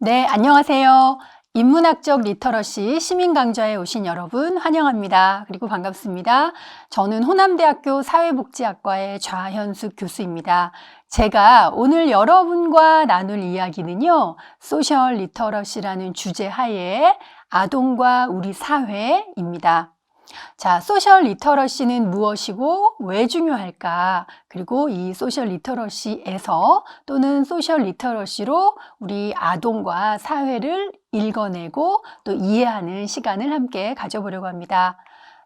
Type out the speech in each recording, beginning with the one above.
네, 안녕하세요. 인문학적 리터러시 시민 강좌에 오신 여러분 환영합니다. 그리고 반갑습니다. 저는 호남대학교 사회복지학과의 좌현숙 교수입니다. 제가 오늘 여러분과 나눌 이야기는요, 소셜 리터러시라는 주제 하에 아동과 우리 사회입니다. 자, 소셜 리터러시는 무엇이고 왜 중요할까? 그리고 이 소셜 리터러시에서 또는 소셜 리터러시로 우리 아동과 사회를 읽어내고 또 이해하는 시간을 함께 가져보려고 합니다.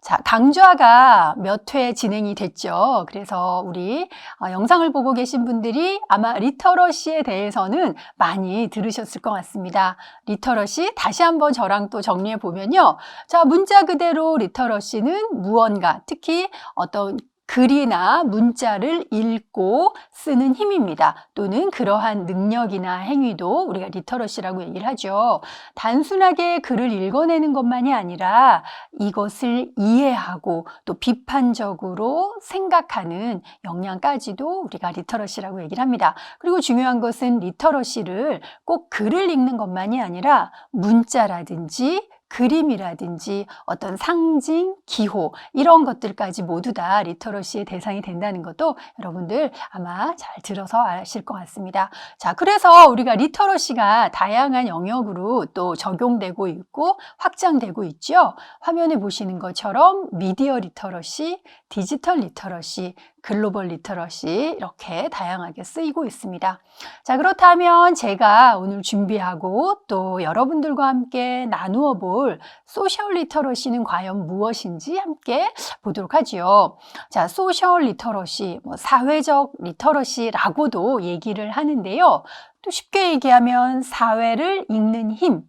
자, 강좌가 몇 회 진행이 됐죠. 그래서 우리 어, 영상을 보고 계신 분들이 아마 리터러시에 대해서는 많이 들으셨을 것 같습니다. 리터러시 다시 한번 저랑 또 정리해 보면요. 자, 문자 그대로 리터러시는 무언가, 특히 어떤 글이나 문자를 읽고 쓰는 힘입니다. 또는 그러한 능력이나 행위도 우리가 리터러시라고 얘기를 하죠. 단순하게 글을 읽어내는 것만이 아니라 이것을 이해하고 또 비판적으로 생각하는 역량까지도 우리가 리터러시라고 얘기를 합니다. 그리고 중요한 것은 리터러시를 꼭 글을 읽는 것만이 아니라 문자라든지 그림이라든지 어떤 상징, 기호 이런 것들까지 모두 다 리터러시의 대상이 된다는 것도 여러분들 아마 잘 들어서 아실 것 같습니다. 자, 그래서 우리가 리터러시가 다양한 영역으로 또 적용되고 있고 확장되고 있죠. 화면에 보시는 것처럼 미디어 리터러시, 디지털 리터러시, 글로벌 리터러시 이렇게 다양하게 쓰이고 있습니다. 자, 그렇다면 제가 오늘 준비하고 또 여러분들과 함께 나누어 볼 소셜 리터러시는 과연 무엇인지 함께 보도록 하지요. 자, 소셜 리터러시, 뭐 사회적 리터러시라고도 얘기를 하는데요. 또 쉽게 얘기하면 사회를 읽는 힘,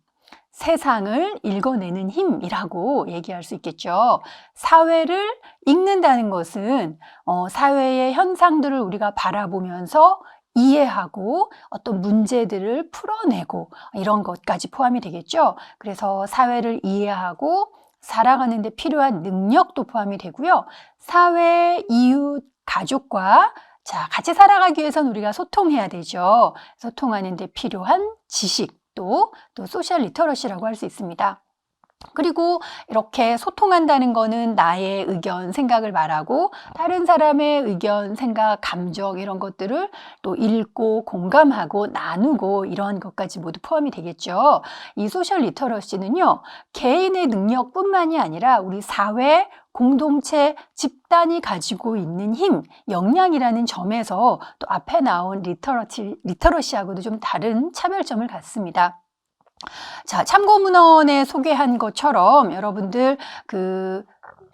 세상을 읽어내는 힘이라고 얘기할 수 있겠죠. 사회를 읽는다는 것은 어, 사회의 현상들을 우리가 바라보면서 이해하고 어떤 문제들을 풀어내고 이런 것까지 포함이 되겠죠. 그래서 사회를 이해하고 살아가는 데 필요한 능력도 포함이 되고요. 사회, 이웃, 가족과 자, 같이 살아가기 위해서는 우리가 소통해야 되죠. 소통하는 데 필요한 지식, 또, 또 소셜 리터러시라고 할 수 있습니다. 그리고 이렇게 소통한다는 거는 나의 의견, 생각을 말하고 다른 사람의 의견, 생각, 감정 이런 것들을 또 읽고 공감하고 나누고 이러한 것까지 모두 포함이 되겠죠. 이 소셜 리터러시는요, 개인의 능력뿐만이 아니라 우리 사회, 공동체, 집단이 가지고 있는 힘, 역량이라는 점에서 또 앞에 나온 리터러시, 리터러시하고도 좀 다른 차별점을 갖습니다. 자, 참고문헌에 소개한 것처럼 여러분들 그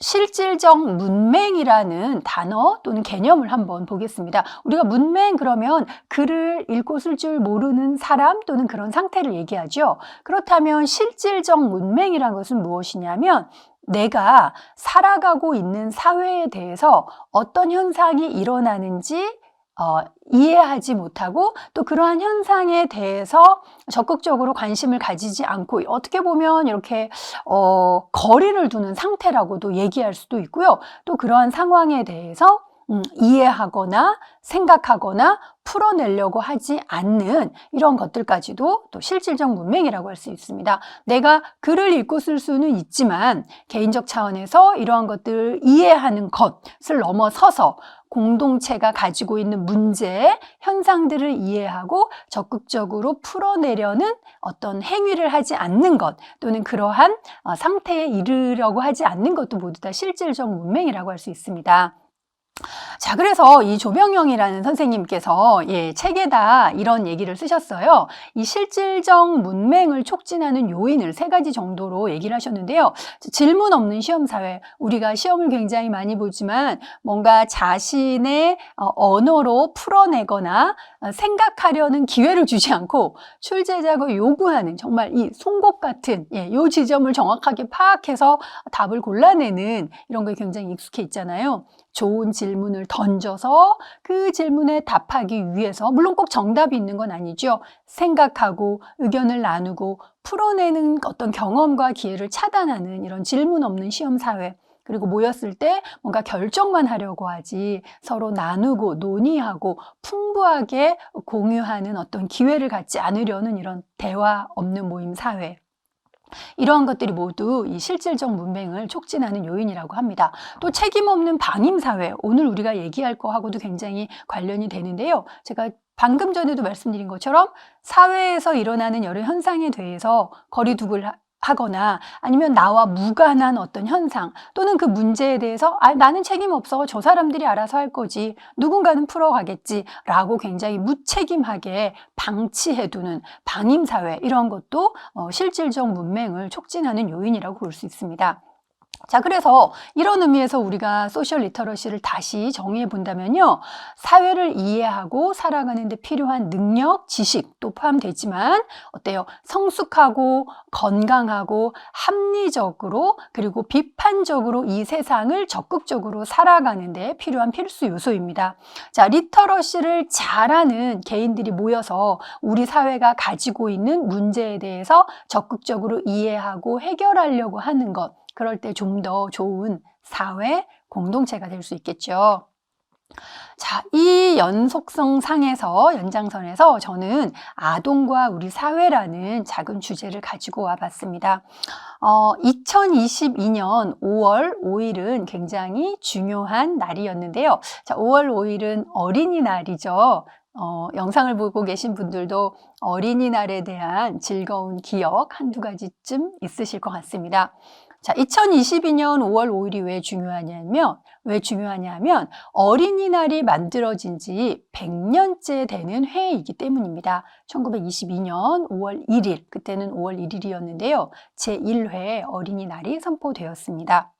실질적 문맹이라는 단어 또는 개념을 한번 보겠습니다. 우리가 문맹 그러면 글을 읽고 쓸 줄 모르는 사람 또는 그런 상태를 얘기하죠. 그렇다면 실질적 문맹이라는 것은 무엇이냐면 내가 살아가고 있는 사회에 대해서 어떤 현상이 일어나는지 어, 이해하지 못하고 또 그러한 현상에 대해서 적극적으로 관심을 가지지 않고 어떻게 보면 이렇게 어, 거리를 두는 상태라고도 얘기할 수도 있고요. 또 그러한 상황에 대해서 음, 이해하거나 생각하거나 풀어내려고 하지 않는 이런 것들까지도 또 실질적 문맹이라고 할 수 있습니다. 내가 글을 읽고 쓸 수는 있지만 개인적 차원에서 이러한 것들을 이해하는 것을 넘어서서 공동체가 가지고 있는 문제, 현상들을 이해하고 적극적으로 풀어내려는 어떤 행위를 하지 않는 것 또는 그러한 어, 상태에 이르려고 하지 않는 것도 모두 다 실질적 문맹이라고 할 수 있습니다. 자, 그래서 이 조병영이라는 선생님께서 예, 책에다 이런 얘기를 쓰셨어요. 이 실질적 문맹을 촉진하는 요인을 세 가지 정도로 얘기를 하셨는데요. 질문 없는 시험 사회. 우리가 시험을 굉장히 많이 보지만 뭔가 자신의 어, 언어로 풀어내거나 어, 생각하려는 기회를 주지 않고 출제자가 요구하는 정말 이 송곳 같은 예, 요 지점을 정확하게 파악해서 답을 골라내는 이런 게 굉장히 익숙해 있잖아요. 좋은 질문을 던져서 그 질문에 답하기 위해서 물론 꼭 정답이 있는 건 아니죠. 생각하고 의견을 나누고 풀어내는 어떤 경험과 기회를 차단하는 이런 질문 없는 시험 사회. 그리고 모였을 때 뭔가 결정만 하려고 하지 서로 나누고 논의하고 풍부하게 공유하는 어떤 기회를 갖지 않으려는 이런 대화 없는 모임 사회. 이러한 것들이 모두 이 실질적 문맹을 촉진하는 요인이라고 합니다. 또 책임 없는 방임 사회, 오늘 우리가 얘기할 거하고도 굉장히 관련이 되는데요. 제가 방금 전에도 말씀드린 것처럼 사회에서 일어나는 여러 현상에 대해서 거리두기를 하- 하거나 아니면 나와 무관한 어떤 현상 또는 그 문제에 대해서 아, 나는 책임 없어. 저 사람들이 알아서 할 거지. 누군가는 풀어가겠지. 라고 굉장히 무책임하게 방치해두는 방임사회 이런 것도 어, 실질적 문맹을 촉진하는 요인이라고 볼 수 있습니다. 자, 그래서 이런 의미에서 우리가 소셜 리터러시를 다시 정의해 본다면요. 사회를 이해하고 살아가는 데 필요한 능력, 지식도 포함되지만 어때요? 성숙하고 건강하고 합리적으로 그리고 비판적으로 이 세상을 적극적으로 살아가는 데 필요한 필수 요소입니다. 자, 리터러시를 잘하는 개인들이 모여서 우리 사회가 가지고 있는 문제에 대해서 적극적으로 이해하고 해결하려고 하는 것. 그럴 때 좀 더 좋은 사회 공동체가 될 수 있겠죠. 자, 이 연속성 상에서 연장선에서 저는 아동과 우리 사회라는 작은 주제를 가지고 와 봤습니다. 어, 2022년 5월 5일은 굉장히 중요한 날이었는데요. 자, 5월 5일은 어린이날이죠. 어, 영상을 보고 계신 분들도 어린이날에 대한 즐거운 기억 한두 가지쯤 있으실 것 같습니다. 자, 2022년 5월 5일이 왜 중요하냐면, 왜 중요하냐면, 어린이날이 만들어진 지 100년째 되는 해이기 때문입니다. 1922년 5월 1일, 그때는 5월 1일이었는데요. 제1회 어린이날이 선포되었습니다.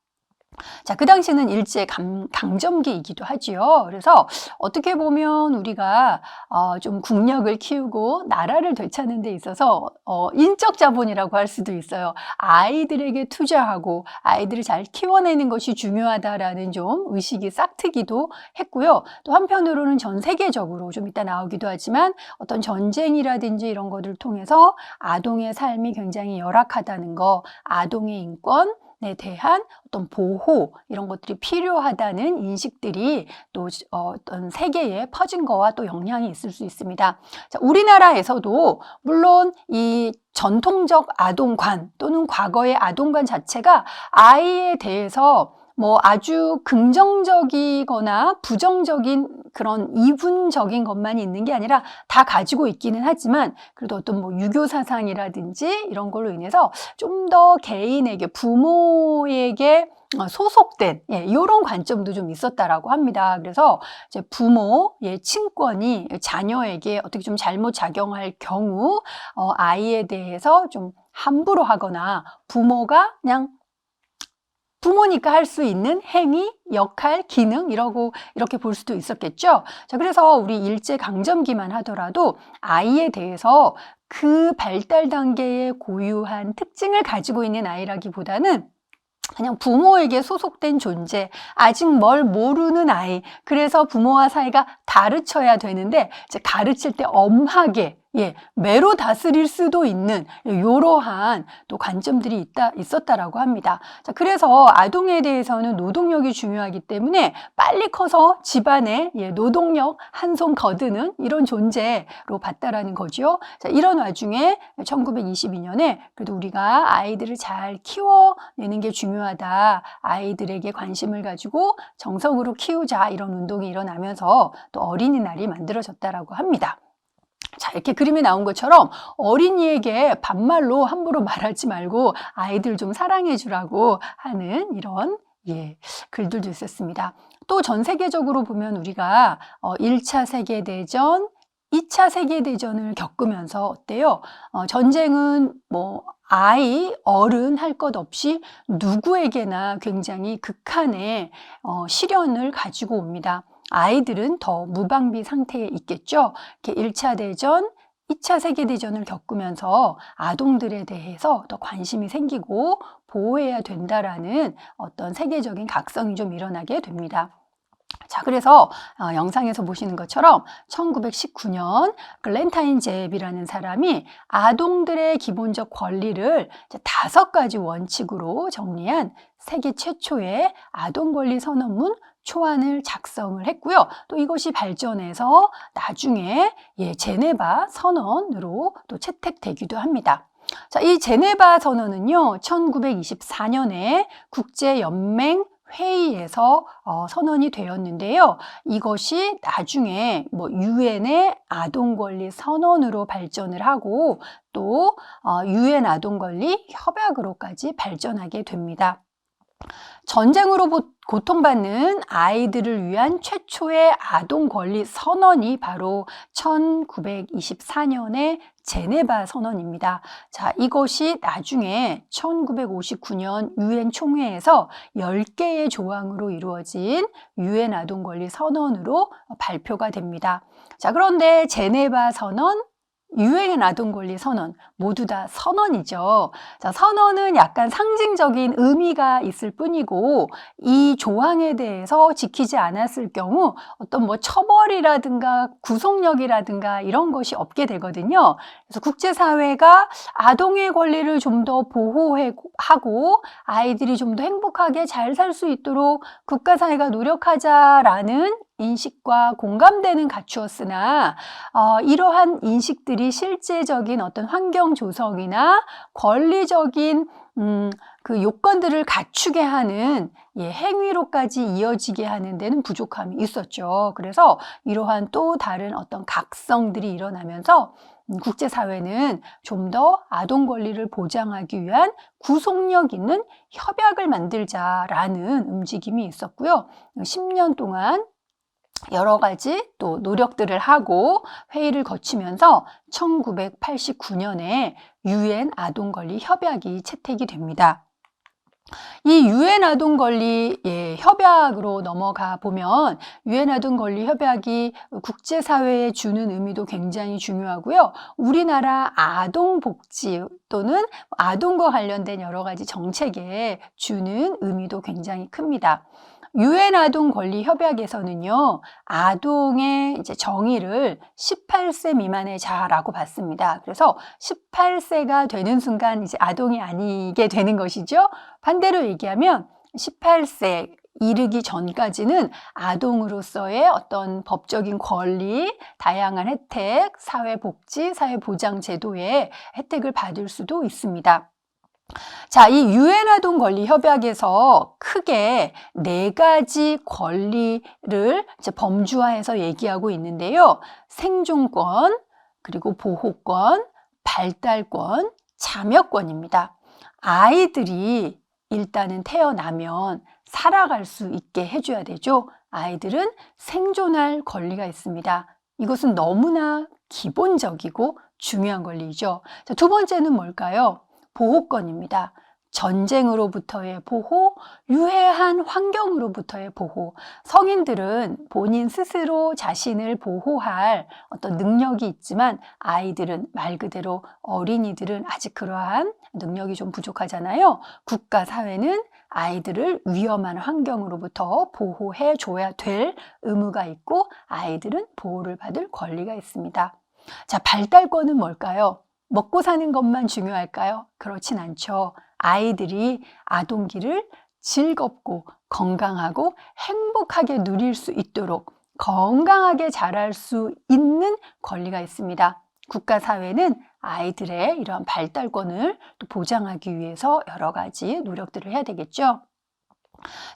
자, 그 당시는 일제 감, 강점기이기도 하지요. 그래서 어떻게 보면 우리가 어, 좀 국력을 키우고 나라를 되찾는 데 있어서 어, 인적 자본이라고 할 수도 있어요. 아이들에게 투자하고 아이들을 잘 키워내는 것이 중요하다라는 좀 의식이 싹트기도 했고요. 또 한편으로는 전 세계적으로 좀 이따 나오기도 하지만 어떤 전쟁이라든지 이런 것들을 통해서 아동의 삶이 굉장히 열악하다는 거, 아동의 인권, 에 대한 어떤 보호 이런 것들이 필요하다는 인식들이 또 어, 어떤 세계에 퍼진 거와 또 영향이 있을 수 있습니다. 자, 우리나라에서도 물론 이 전통적 아동관 또는 과거의 아동관 자체가 아이에 대해서 뭐 아주 긍정적이거나 부정적인 그런 이분적인 것만이 있는 게 아니라 다 가지고 있기는 하지만 그래도 어떤 뭐 유교 사상이라든지 이런 걸로 인해서 좀 더 개인에게 부모에게 어, 소속된 예, 이런 관점도 좀 있었다라고 합니다. 그래서 이제 부모의 친권이 자녀에게 어떻게 좀 잘못 작용할 경우 어, 아이에 대해서 좀 함부로 하거나 부모가 그냥 부모니까 할 수 있는 행위, 역할, 기능 이러고 이렇게 볼 수도 있었겠죠. 자, 그래서 우리 일제 강점기만 하더라도 아이에 대해서 그 발달 단계에 고유한 특징을 가지고 있는 아이라기보다는 그냥 부모에게 소속된 존재, 아직 뭘 모르는 아이. 그래서 부모와 사이가 다르쳐야 되는데, 이제 가르칠 때 엄하게, 예, 매로 다스릴 수도 있는 이러한 또 관점들이 있다, 있었다라고 합니다. 자, 그래서 아동에 대해서는 노동력이 중요하기 때문에 빨리 커서 집안에 예, 노동력 한 손 거드는 이런 존재로 봤다라는 거죠. 자, 이런 와중에 1922년에 그래도 우리가 아이들을 잘 키워내는 게 중요하다. 아이들에게 관심을 가지고 정성으로 키우자. 이런 운동이 일어나면서 또 어린이날이 만들어졌다라고 합니다. 자, 이렇게 그림에 나온 것처럼 어린이에게 반말로 함부로 말하지 말고 아이들 좀 사랑해 주라고 하는 이런 예, 글들도 있었습니다. 또 전 세계적으로 보면 우리가 어, 1차 세계대전, 2차 세계대전을 겪으면서 어때요? 어, 전쟁은 뭐 아이, 어른 할 것 없이 누구에게나 굉장히 극한의 어, 시련을 가지고 옵니다. 아이들은 더 무방비 상태에 있겠죠. 이렇게 1차 대전, 2차 세계대전을 겪으면서 아동들에 대해서 더 관심이 생기고 보호해야 된다라는 어떤 세계적인 각성이 좀 일어나게 됩니다. 자, 그래서 어, 영상에서 보시는 것처럼 1919년 글렌타인 잽이라는 사람이 아동들의 기본적 권리를 다섯 가지 원칙으로 정리한 세계 최초의 아동 권리 선언문 초안을 작성을 했고요. 또 이것이 발전해서 나중에 예, 제네바 선언으로 또 채택되기도 합니다. 자, 이 제네바 선언은요, 1924년에 국제연맹 회의에서 어, 선언이 되었는데요. 이것이 나중에 뭐 유엔의 아동 권리 선언으로 발전을 하고 또 어, 유엔 아동 권리 협약으로까지 발전하게 됩니다. 전쟁으로 보- 고통받는 아이들을 위한 최초의 아동 권리 선언이 바로 1924년의 제네바 선언입니다. 자, 이것이 나중에 1959년 유엔 총회에서 10개의 조항으로 이루어진 유엔 아동 권리 선언으로 발표가 됩니다. 자, 그런데 제네바 선언, 유엔 아동 권리 선언 모두 다 선언이죠. 자, 선언은 약간 상징적인 의미가 있을 뿐이고 이 조항에 대해서 지키지 않았을 경우 어떤 뭐 처벌이라든가 구속력이라든가 이런 것이 없게 되거든요. 그래서 국제 사회가 아동의 권리를 좀 더 보호하고 아이들이 좀 더 행복하게 잘 살 수 있도록 국가 사회가 노력하자라는 인식과 공감대는 갖추었으나 어, 이러한 인식들이 실제적인 어떤 환경 조성이나 권리적인 음, 그 요건들을 갖추게 하는 예, 행위로까지 이어지게 하는 데는 부족함이 있었죠. 그래서 이러한 또 다른 어떤 각성들이 일어나면서 음, 국제사회는 좀 더 아동 권리를 보장하기 위한 구속력 있는 협약을 만들자라는 움직임이 있었고요. 10년 동안 여러 가지 또 노력들을 하고 회의를 거치면서 1989년에 유엔 아동 권리 협약이 채택이 됩니다. 이 유엔 아동 권리 예, 협약으로 넘어가 보면 유엔 아동 권리 협약이 국제 사회에 주는 의미도 굉장히 중요하고요. 우리나라 아동 복지 또는 아동과 관련된 여러 가지 정책에 주는 의미도 굉장히 큽니다. 유엔 아동 권리 협약에서는요, 아동의 이제 정의를 18세 미만의 자라고 봤습니다. 그래서 18세가 되는 순간 이제 아동이 아니게 되는 것이죠. 반대로 얘기하면 18세 이르기 전까지는 아동으로서의 어떤 법적인 권리, 다양한 혜택, 사회복지, 사회보장제도의 혜택을 받을 수도 있습니다. 자, 이 유엔 아동 권리 협약에서 크게 네 가지 권리를 범주화해서 얘기하고 있는데요. 생존권, 그리고 보호권, 발달권, 자멸권입니다. 아이들이 일단은 태어나면 살아갈 수 있게 해줘야 되죠. 아이들은 생존할 권리가 있습니다. 이것은 너무나 기본적이고 중요한 권리이죠. 자, 두 번째는 뭘까요? 보호권입니다. 전쟁으로부터의 보호, 유해한 환경으로부터의 보호. 성인들은 본인 스스로 자신을 보호할 어떤 능력이 있지만 아이들은 말 그대로 어린이들은 아직 그러한 능력이 좀 부족하잖아요. 국가 사회는 아이들을 위험한 환경으로부터 보호해 줘야 될 의무가 있고 아이들은 보호를 받을 권리가 있습니다. 자, 발달권은 뭘까요? 먹고 사는 것만 중요할까요? 그렇진 않죠. 아이들이 아동기를 즐겁고 건강하고 행복하게 누릴 수 있도록 건강하게 자랄 수 있는 권리가 있습니다. 국가 사회는 아이들의 이러한 발달권을 또 보장하기 위해서 여러 가지 노력들을 해야 되겠죠.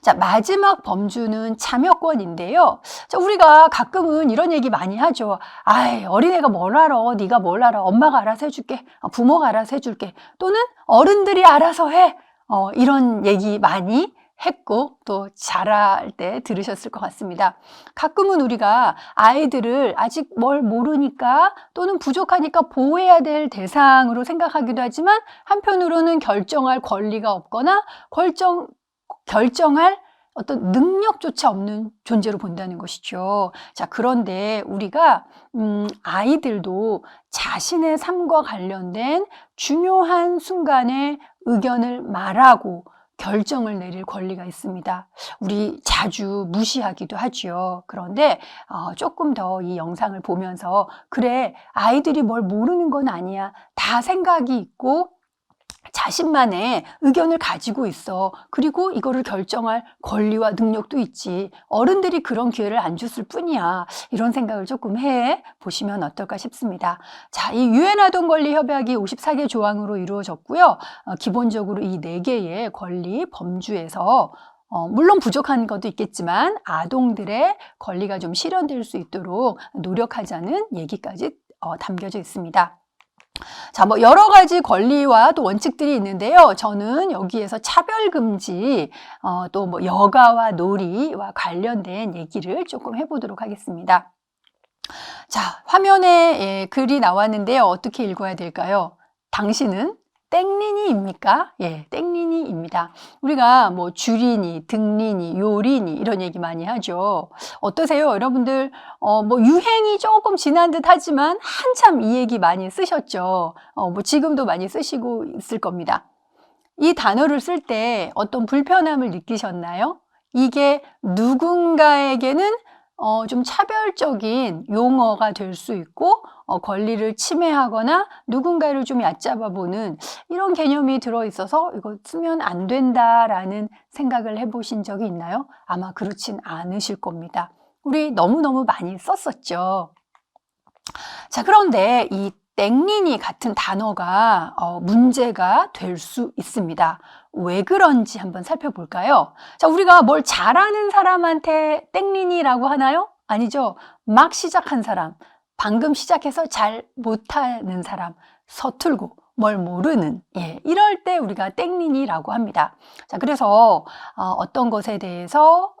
자, 마지막 범주는 참여권인데요. 자, 우리가 가끔은 이런 얘기 많이 하죠. 아이, 어린애가 뭘 알아? 네가 뭘 알아? 엄마가 알아서 해줄게. 어, 부모가 알아서 해줄게. 또는 어른들이 알아서 해. 어, 이런 얘기 많이 했고 또 자랄 때 들으셨을 것 같습니다. 가끔은 우리가 아이들을 아직 뭘 모르니까 또는 부족하니까 보호해야 될 대상으로 생각하기도 하지만 한편으로는 결정할 권리가 없거나 결정 결정할 어떤 능력조차 없는 존재로 본다는 것이죠. 자, 그런데 우리가, 음, 아이들도 자신의 삶과 관련된 중요한 순간에 의견을 말하고 결정을 내릴 권리가 있습니다. 우리 자주 무시하기도 하지요. 그런데 어, 조금 더 이 영상을 보면서 그래 아이들이 뭘 모르는 건 아니야. 다 생각이 있고 자신만의 의견을 가지고 있어. 그리고 이거를 결정할 권리와 능력도 있지. 어른들이 그런 기회를 안 줬을 뿐이야. 이런 생각을 조금 해 보시면 어떨까 싶습니다. 자, 이 유엔 아동 권리 협약이 54개 조항으로 이루어졌고요. 어, 기본적으로 이네 개의 권리 범주에서 어, 물론 부족한 것도 있겠지만 아동들의 권리가 좀 실현될 수 있도록 노력하자는 얘기까지 어, 담겨져 있습니다. 자, 뭐 여러 가지 권리와 또 원칙들이 있는데요. 저는 여기에서 차별 금지, 어, 또 뭐 여가와 놀이와 관련된 얘기를 조금 해보도록 하겠습니다. 자, 화면에 예, 글이 나왔는데요. 어떻게 읽어야 될까요? 당신은 땡린이입니까? 예, 땡린이입니다. 우리가 뭐 주린이, 등린이, 요린이 이런 얘기 많이 하죠. 어떠세요? 여러분들 어, 뭐 유행이 조금 지난 듯 하지만 한참 이 얘기 많이 쓰셨죠. 어, 뭐 지금도 많이 쓰시고 있을 겁니다. 이 단어를 쓸 때 어떤 불편함을 느끼셨나요? 이게 누군가에게는 어, 좀 차별적인 용어가 될 수 있고 어, 권리를 침해하거나 누군가를 좀 얕잡아 보는 이런 개념이 들어 있어서 이거 쓰면 안 된다라는 생각을 해보신 적이 있나요? 아마 그렇진 않으실 겁니다. 우리 너무너무 많이 썼었죠. 자, 그런데 이 땡린이 같은 단어가 어, 문제가 될 수 있습니다. 왜 그런지 한번 살펴볼까요? 자, 우리가 뭘 잘하는 사람한테 땡린이라고 하나요? 아니죠. 막 시작한 사람, 방금 시작해서 잘 못하는 사람, 서툴고 뭘 모르는, 예, 이럴 때 우리가 땡린이라고 합니다. 자, 그래서 어, 어떤 것에 대해서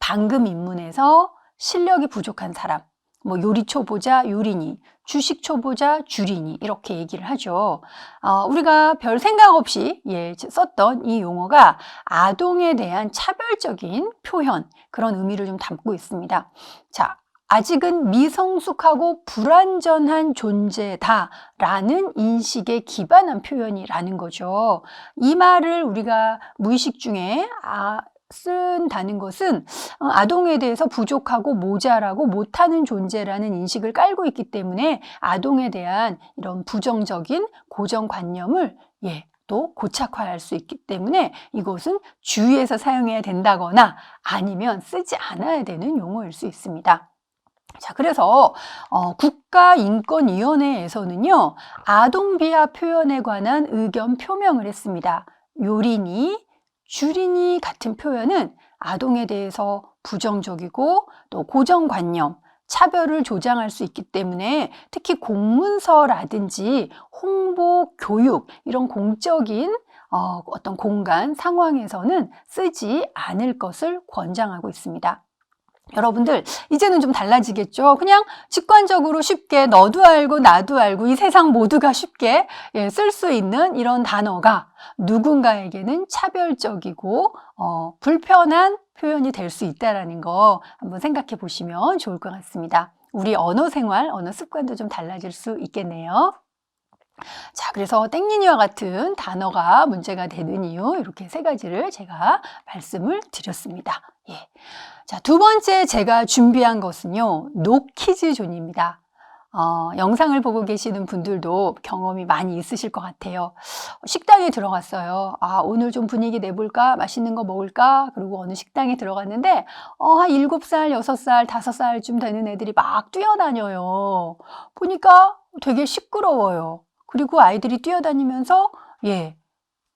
방금 입문해서 실력이 부족한 사람, 뭐 요리 초보자 요리니, 주식 초보자 주리니 이렇게 얘기를 하죠. 어, 우리가 별 생각 없이 예, 썼던 이 용어가 아동에 대한 차별적인 표현 그런 의미를 좀 담고 있습니다. 자, 아직은 미성숙하고 불완전한 존재다라는 인식에 기반한 표현이라는 거죠. 이 말을 우리가 무의식 중에 아, 쓴다는 것은 어, 아동에 대해서 부족하고 모자라고 못하는 존재라는 인식을 깔고 있기 때문에 아동에 대한 이런 부정적인 고정관념을 예, 또 고착화할 수 있기 때문에 이것은 주위에서 사용해야 된다거나 아니면 쓰지 않아야 되는 용어일 수 있습니다. 자, 그래서 어, 국가인권위원회에서는요, 아동 비하 표현에 관한 의견 표명을 했습니다. 요린이 주린이 같은 표현은 아동에 대해서 부정적이고 또 고정관념, 차별을 조장할 수 있기 때문에 특히 공문서라든지 홍보, 교육 이런 공적인 어, 어떤 공간 상황에서는 쓰지 않을 것을 권장하고 있습니다. 여러분들 이제는 좀 달라지겠죠. 그냥 직관적으로 쉽게 너도 알고 나도 알고 이 세상 모두가 쉽게 예, 쓸 수 있는 이런 단어가 누군가에게는 차별적이고 어, 불편한 표현이 될 수 있다라는 거 한번 생각해 보시면 좋을 것 같습니다. 우리 언어 생활, 언어 습관도 좀 달라질 수 있겠네요. 자, 그래서 땡린이와 같은 단어가 문제가 되는 이유 이렇게 세 가지를 제가 말씀을 드렸습니다. 예. 자, 두 번째 제가 준비한 것은요, 노키즈 존입니다. 어, 영상을 보고 계시는 분들도 경험이 많이 있으실 것 같아요. 식당에 들어갔어요. 아, 오늘 좀 분위기 내볼까? 맛있는 거 먹을까? 그리고 어느 식당에 들어갔는데, 어, 한 7살, 6살, 5살쯤 되는 애들이 막 뛰어다녀요. 보니까 되게 시끄러워요. 그리고 아이들이 뛰어다니면서, 예,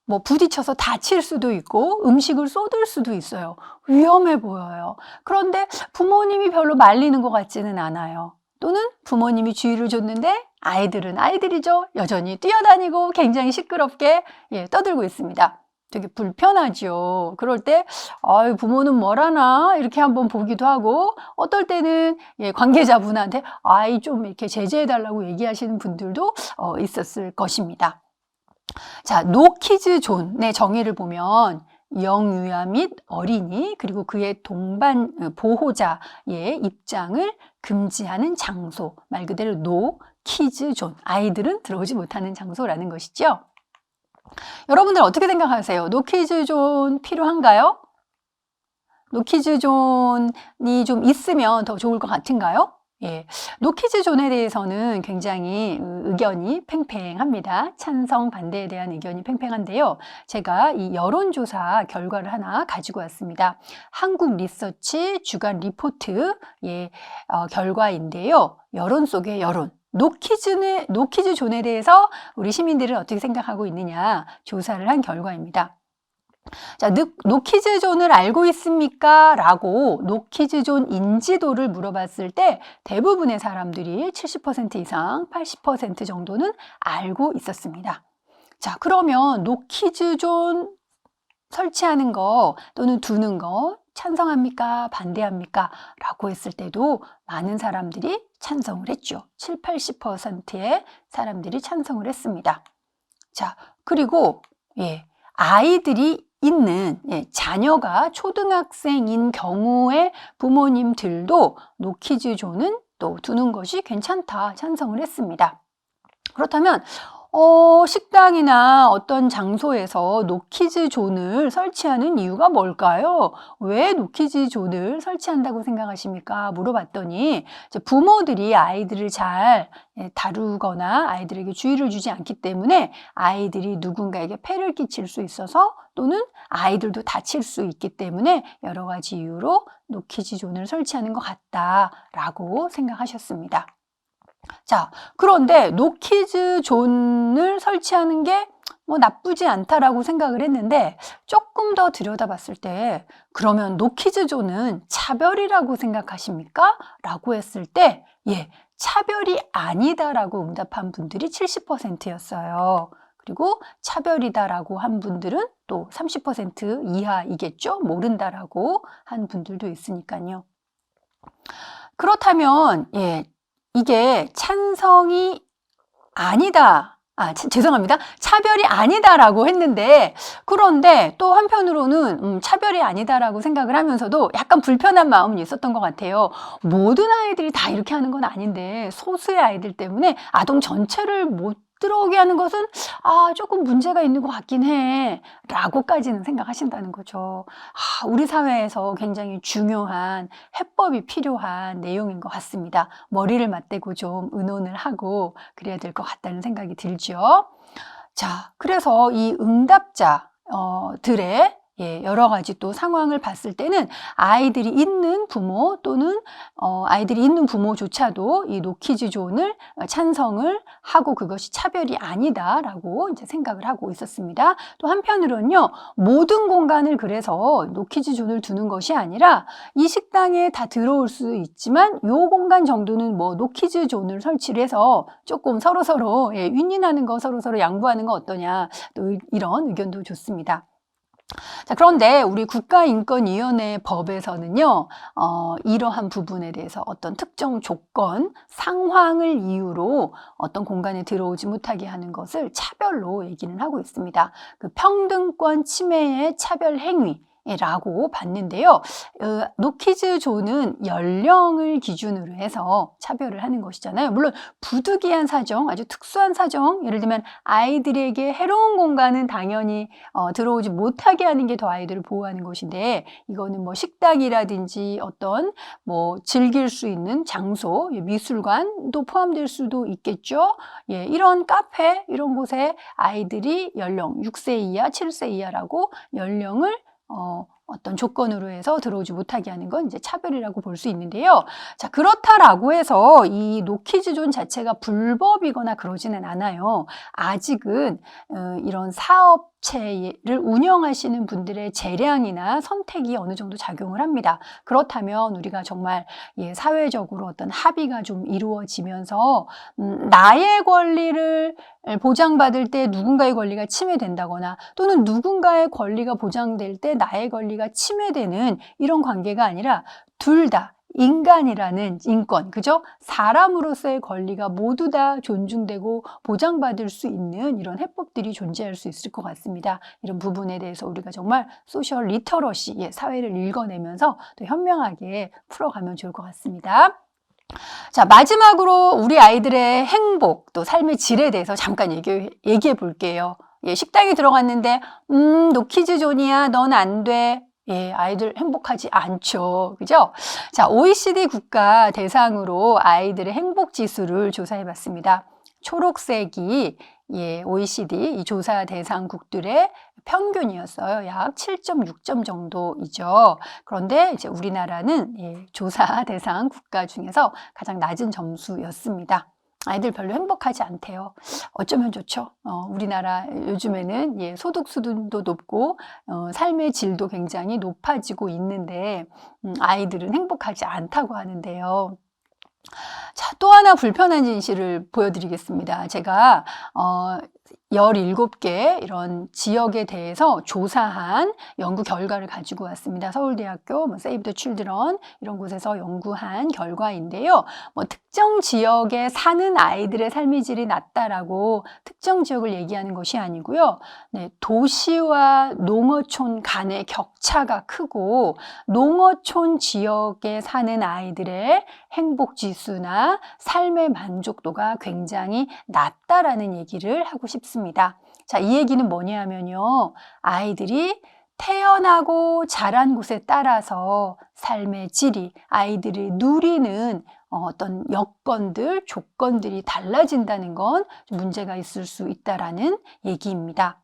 뭐 부딪혀서 다칠 수도 있고 음식을 쏟을 수도 있어요. 위험해 보여요. 그런데 부모님이 별로 말리는 것 같지는 않아요. 또는 부모님이 주의를 줬는데 아이들은 아이들이죠. 여전히 뛰어다니고 굉장히 시끄럽게 예, 떠들고 있습니다. 되게 불편하죠. 그럴 때, 아유, 부모는 뭘 하나? 이렇게 한번 보기도 하고, 어떨 때는, 예, 관계자분한테, 아이, 좀 이렇게 제재해달라고 얘기하시는 분들도 어, 있었을 것입니다. 자, 노키즈 존의 정의를 보면, 영유아 및 어린이 그리고 그의 동반 어, 보호자의 입장을 금지하는 장소 말 그대로 노 키즈 존 아이들은 들어오지 못하는 장소라는 것이죠. 여러분들 어떻게 생각하세요? 노키즈존 필요한가요? 노키즈존이 좀 있으면 더 좋을 것 같은가요? 예, 노키즈존에 대해서는 굉장히 의견이 팽팽합니다. 찬성, 반대에 대한 의견이 팽팽한데요. 제가 이 여론조사 결과를 하나 가지고 왔습니다. 한국 리서치 주간 리포트 예, 어, 결과인데요. 여론 속의 여론. 노키즈의, 노키즈 존에 대해서 우리 시민들은 어떻게 생각하고 있느냐 조사를 한 결과입니다. 자, 노키즈 존을 알고 있습니까? 라고 노키즈 존 인지도를 물어봤을 때 대부분의 사람들이 70% 이상, 80% 정도는 알고 있었습니다. 자, 그러면 노키즈 존 설치하는 거 또는 두는 거 찬성합니까? 반대합니까? 라고 했을 때도 많은 사람들이 찬성을 했죠. 7, 80%의 사람들이 찬성을 했습니다. 자, 그리고 예, 아이들이 있는 예, 자녀가 초등학생인 경우에 부모님들도 노키즈존은 또 두는 것이 괜찮다 찬성을 했습니다. 그렇다면 어, 식당이나 어떤 장소에서 노키즈 존을 설치하는 이유가 뭘까요? 왜 노키즈 존을 설치한다고 생각하십니까? 물어봤더니 부모들이 아이들을 잘 예, 다루거나 아이들에게 주의를 주지 않기 때문에 아이들이 누군가에게 폐를 끼칠 수 있어서 또는 아이들도 다칠 수 있기 때문에 여러 가지 이유로 노키즈 존을 설치하는 것 같다라고 생각하셨습니다. 자, 그런데 노키즈 존을 설치하는 게 뭐 나쁘지 않다라고 생각을 했는데 조금 더 들여다봤을 때 그러면 노키즈 존은 차별이라고 생각하십니까? 라고 했을 때 예, 차별이 아니다라고 응답한 분들이 70%였어요. 그리고 차별이다라고 한 분들은 또 30% 이하이겠죠? 모른다라고 한 분들도 있으니까요. 그렇다면 예, 이게 찬성이 아니다. 아, 죄송합니다. 차별이 아니다라고 했는데, 그런데 또 한편으로는, 음, 차별이 아니다라고 생각을 하면서도 약간 불편한 마음은 있었던 것 같아요. 모든 아이들이 다 이렇게 하는 건 아닌데, 소수의 아이들 때문에 아동 전체를 못 들어오게 하는 것은 아 조금 문제가 있는 것 같긴 해 라고까지는 생각하신다는 거죠. 아, 우리 사회에서 굉장히 중요한 해법이 필요한 내용인 것 같습니다. 머리를 맞대고 좀 의논을 하고 그래야 될 것 같다는 생각이 들죠. 자 그래서 이 응답자 들의 예, 여러 가지 또 상황을 봤을 때는 아이들이 있는 부모 또는 어, 아이들이 있는 부모조차도 이 노키즈 존을 찬성을 하고 그것이 차별이 아니다라고 이제 생각을 하고 있었습니다. 또 한편으로는요, 모든 공간을 그래서 노키즈 존을 두는 것이 아니라 이 식당에 다 들어올 수 있지만 요 공간 정도는 뭐 노키즈 존을 설치를 해서 조금 서로 서로 예, 윈윈하는 거 서로 서로 양보하는 거 어떠냐 또 이런 의견도 좋습니다. 자, 그런데 우리 국가인권위원회 법에서는요, 어, 이러한 부분에 대해서 어떤 특정 조건, 상황을 이유로 어떤 공간에 들어오지 못하게 하는 것을 차별로 얘기는 하고 있습니다. 그 평등권 침해의 차별 행위, 라고 봤는데요. 어, 노키즈 존은 연령을 기준으로 해서 차별을 하는 것이잖아요. 물론 부득이한 사정, 아주 특수한 사정, 예를 들면 아이들에게 해로운 공간은 당연히 어, 들어오지 못하게 하는 게 더 아이들을 보호하는 것인데 이거는 뭐 식당이라든지 어떤 뭐 즐길 수 있는 장소, 예, 미술관도 포함될 수도 있겠죠. 예, 이런 카페 이런 곳에 아이들이 연령 6세 이하, 7세 이하라고 연령을 어, 어떤 조건으로 해서 들어오지 못하게 하는 건 이제 차별이라고 볼 수 있는데요. 자, 그렇다라고 해서 이 노키즈존 자체가 불법이거나 그러지는 않아요. 아직은 어, 이런 사업 업체를 운영하시는 분들의 재량이나 선택이 어느 정도 작용을 합니다. 그렇다면 우리가 정말 예, 사회적으로 어떤 합의가 좀 이루어지면서 음, 나의 권리를 보장받을 때 누군가의 권리가 침해된다거나 또는 누군가의 권리가 보장될 때 나의 권리가 침해되는 이런 관계가 아니라 둘 다 인간이라는 인권, 그죠? 사람으로서의 권리가 모두 다 존중되고 보장받을 수 있는 이런 해법들이 존재할 수 있을 것 같습니다. 이런 부분에 대해서 우리가 정말 소셜 리터러시, 예, 사회를 읽어내면서 또 현명하게 풀어가면 좋을 것 같습니다. 자, 마지막으로 우리 아이들의 행복, 또 삶의 질에 대해서 잠깐 얘기, 얘기해 볼게요. 예, 식당에 들어갔는데 음, 노키즈 존이야. 넌 안 돼. 예, 아이들 행복하지 않죠. 그죠? 자, OECD 국가 대상으로 아이들의 행복 지수를 조사해 봤습니다. 초록색이 예, OECD 이 조사 대상국들의 평균이었어요. 약 7.6점 정도이죠. 그런데 이제 우리나라는 예, 조사 대상 국가 중에서 가장 낮은 점수였습니다. 아이들 별로 행복하지 않대요. 어쩌면 좋죠. 어, 우리나라 요즘에는 예, 소득 수준도 높고 어, 삶의 질도 굉장히 높아지고 있는데 음, 아이들은 행복하지 않다고 하는데요. 자, 또 하나 불편한 진실을 보여드리겠습니다. 제가 어, 17개 이런 지역에 대해서 조사한 연구 결과를 가지고 왔습니다. 서울대학교 뭐 세이브 더 칠드런 이런 곳에서 연구한 결과인데요. 뭐 특정 지역에 사는 아이들의 삶의 질이 낮다라고 특정 지역을 얘기하는 것이 아니고요. 네, 도시와 농어촌 간의 격차가 크고 농어촌 지역에 사는 아이들의 행복 지수나 삶의 만족도가 굉장히 낮다라는 얘기를 하고 싶습니다. 자, 이 얘기는 뭐냐 하면요. 아이들이 태어나고 자란 곳에 따라서 삶의 질이 아이들이 누리는 어떤 여건들, 조건들이 달라진다는 건 문제가 있을 수 있다라는 얘기입니다.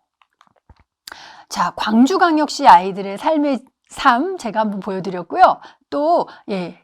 자, 광주광역시 아이들의 삶의 삶 제가 한번 보여드렸고요. 또 예,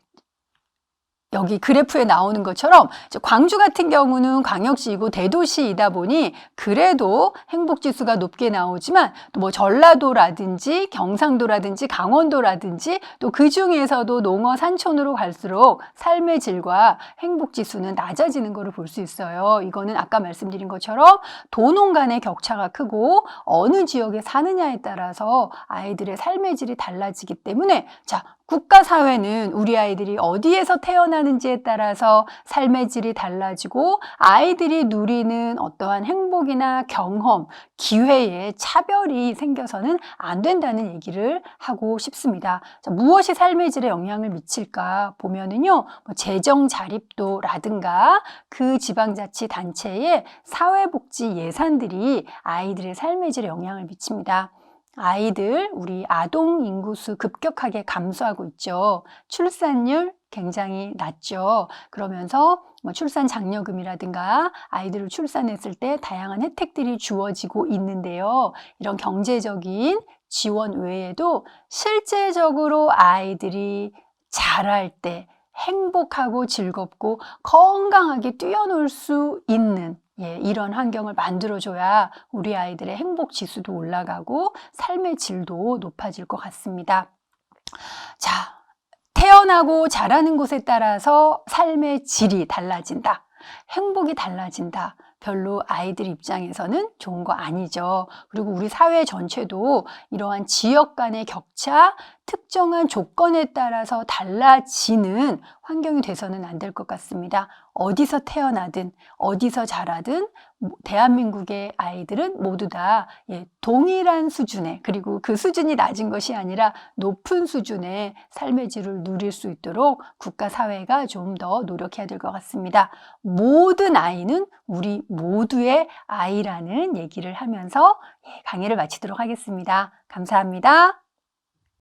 여기 그래프에 나오는 것처럼 광주 같은 경우는 광역시이고 대도시이다 보니 그래도 행복지수가 높게 나오지만 또 뭐 전라도라든지 경상도라든지 강원도라든지 또 그 중에서도 농어 산촌으로 갈수록 삶의 질과 행복지수는 낮아지는 것을 볼 수 있어요. 이거는 아까 말씀드린 것처럼 도농 간의 격차가 크고 어느 지역에 사느냐에 따라서 아이들의 삶의 질이 달라지기 때문에 자 국가 사회는 우리 아이들이 어디에서 태어나는지에 따라서 삶의 질이 달라지고 아이들이 누리는 어떠한 행복이나 경험, 기회에 차별이 생겨서는 안 된다는 얘기를 하고 싶습니다. 자, 무엇이 삶의 질에 영향을 미칠까 보면은요, 뭐 재정 자립도라든가 그 지방자치 단체의 사회복지 예산들이 아이들의 삶의 질에 영향을 미칩니다. 아이들, 우리 아동 인구수 급격하게 감소하고 있죠. 출산율 굉장히 낮죠. 그러면서 뭐 출산 장려금이라든가 아이들을 출산했을 때 다양한 혜택들이 주어지고 있는데요. 이런 경제적인 지원 외에도 실제적으로 아이들이 자랄 때 행복하고 즐겁고 건강하게 뛰어놀 수 있는 예, 이런 환경을 만들어줘야 우리 아이들의 행복 지수도 올라가고 삶의 질도 높아질 것 같습니다. 자, 태어나고 자라는 곳에 따라서 삶의 질이 달라진다. 행복이 달라진다. 별로 아이들 입장에서는 좋은 거 아니죠. 그리고 우리 사회 전체도 이러한 지역 간의 격차, 특정한 조건에 따라서 달라지는 환경이 돼서는 안 될 것 같습니다. 어디서 태어나든 어디서 자라든 대한민국의 아이들은 모두 다 예, 동일한 수준의 그리고 그 수준이 낮은 것이 아니라 높은 수준의 삶의 질을 누릴 수 있도록 국가 사회가 좀 더 노력해야 될 것 같습니다. 모든 아이는 우리 모두의 아이라는 얘기를 하면서 예, 강의를 마치도록 하겠습니다. 감사합니다.